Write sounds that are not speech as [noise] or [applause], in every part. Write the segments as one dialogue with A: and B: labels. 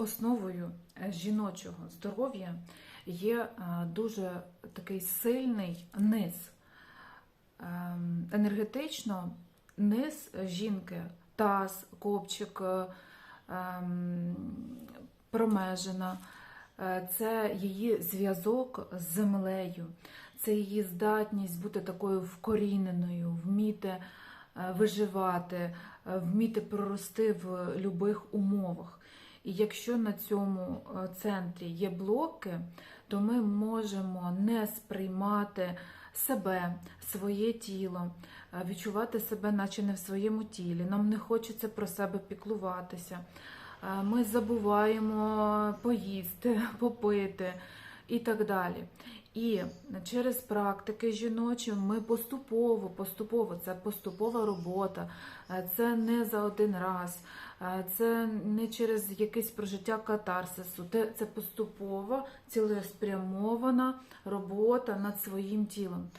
A: основою е, жіночого здоров'я є е, дуже такий сильний низ. Ем, Енергетично низ жінки, таз, копчик, е, ем, промежина. Це її зв'язок з землею, це її здатність бути такою вкоріненою, вміти виживати, вміти прорости в будь-яких умовах. І якщо на цьому е, центрі є блоки, то ми можемо не сприймати себе, своє тіло, е, відчувати себе, наче не в своєму тілі. Нам не хочеться про себе піклуватися. Е, Ми забуваємо поїсти, [laughs] попити і так далі. І через практики жіночі ми поступово, поступово, це поступова робота, е, це не за один раз, е, це не через якесь прожиття катарсису, це поступова, цілеспрямована робота над своїм тілом.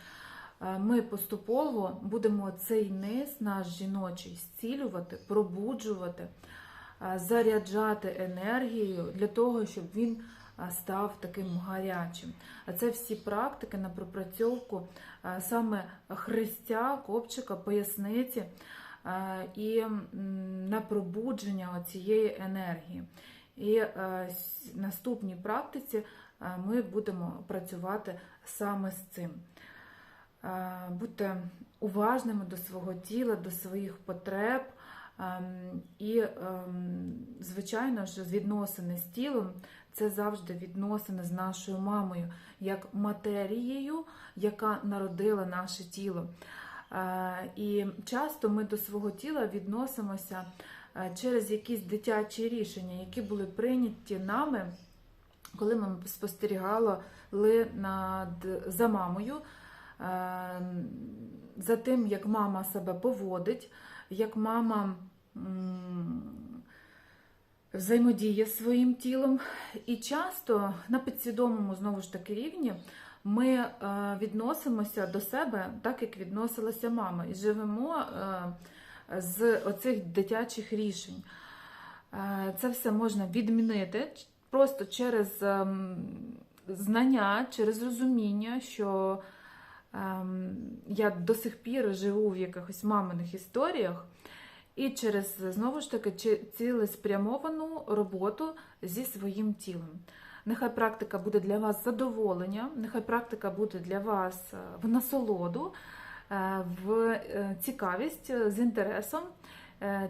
A: Е, Ми поступово будемо цей низ наш жіночий зцілювати, пробуджувати, заряджати енергією для того, щоб він став таким гарячим. А це всі практики на пропрацьовку е, саме хрестя, копчика, поясниці е, і на пробудження цієї енергії. І е, с- наступній практиці е, ми будемо працювати саме з цим. Е, Будьте уважними до свого тіла, до своїх потреб. Ем, І, ем, звичайно ж, відносини з тілом це завжди відносини з нашою мамою, як матерією, яка народила наше тіло. Е, І часто ми до свого тіла відносимося е, через якісь дитячі рішення, які були прийняті нами, коли ми спостерігали над, за мамою, е, за тим, як мама себе поводить, як мама взаємодіє з своїм тілом. І часто на підсвідомому знову ж таки рівні ми е, відносимося до себе так, як відносилася мама, і живемо е, з оцих дитячих рішень. Е, Це все можна відмінити просто через ем, знання, через розуміння, що ем, я до сих пір живу в якихось маминих історіях, і через знову ж таки цілеспрямовану роботу зі своїм тілом. Нехай практика буде для вас задоволення, нехай практика буде для вас е, в насолоду, е, в е, цікавість, з інтересом.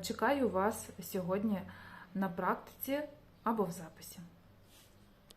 A: Чекаю вас сьогодні на практиці або в записі.